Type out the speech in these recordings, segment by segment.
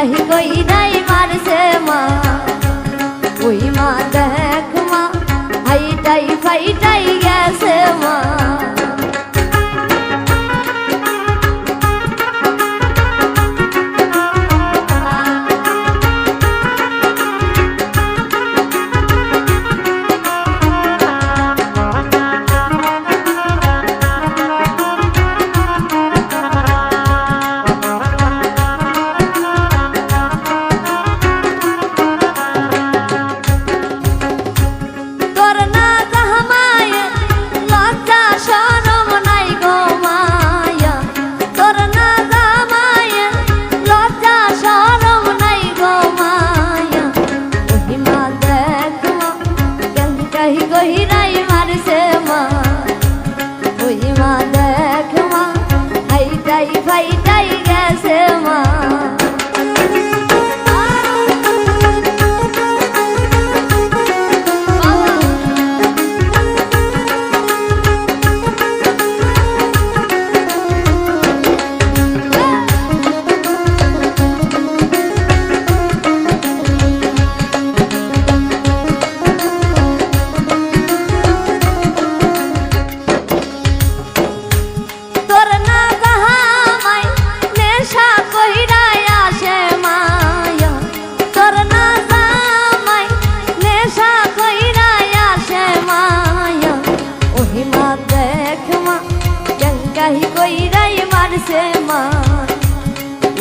রাহি গই রাই মারছে মা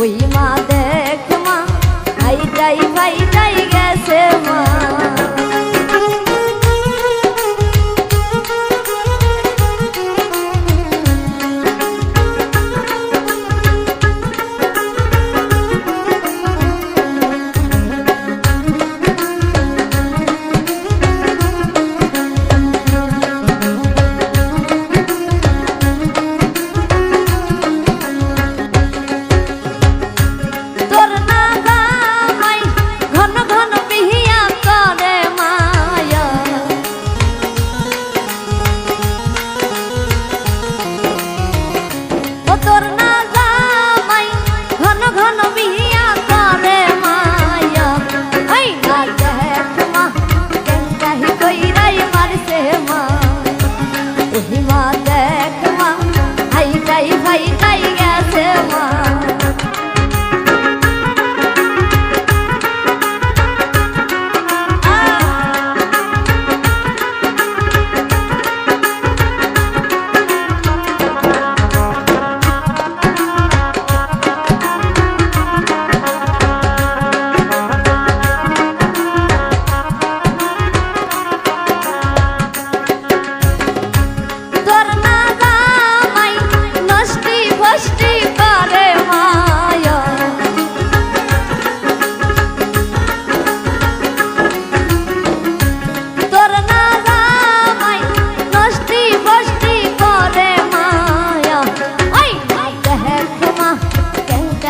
তুই মা দেখ মা আই যাই ভাই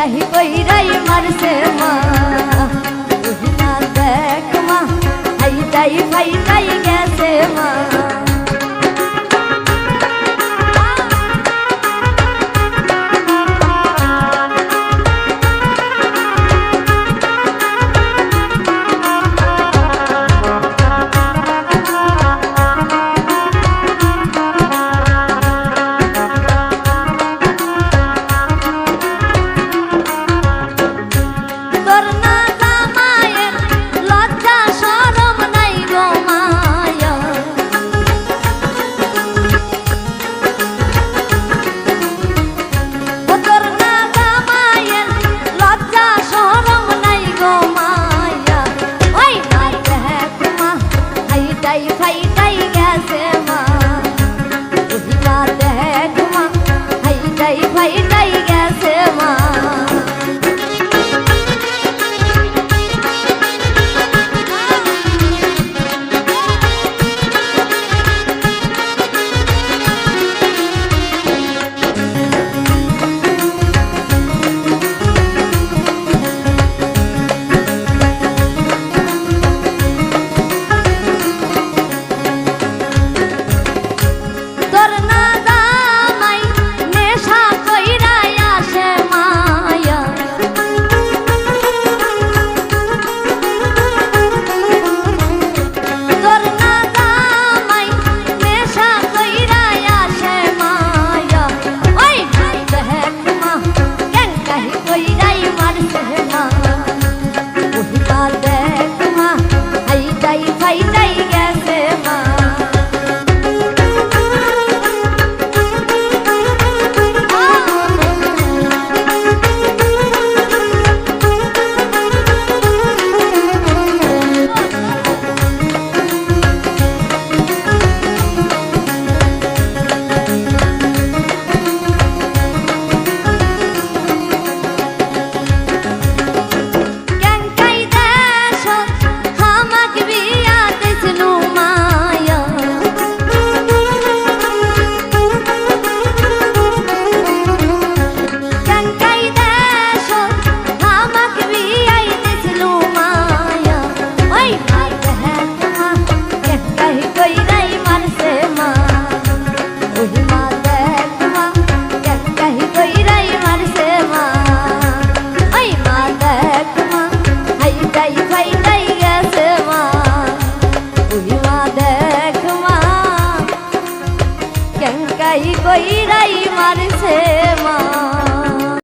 এই বৈরাই মারছে মা দেখ মা আই তাই ফাই তাই গেছে মা কইরাই মারছে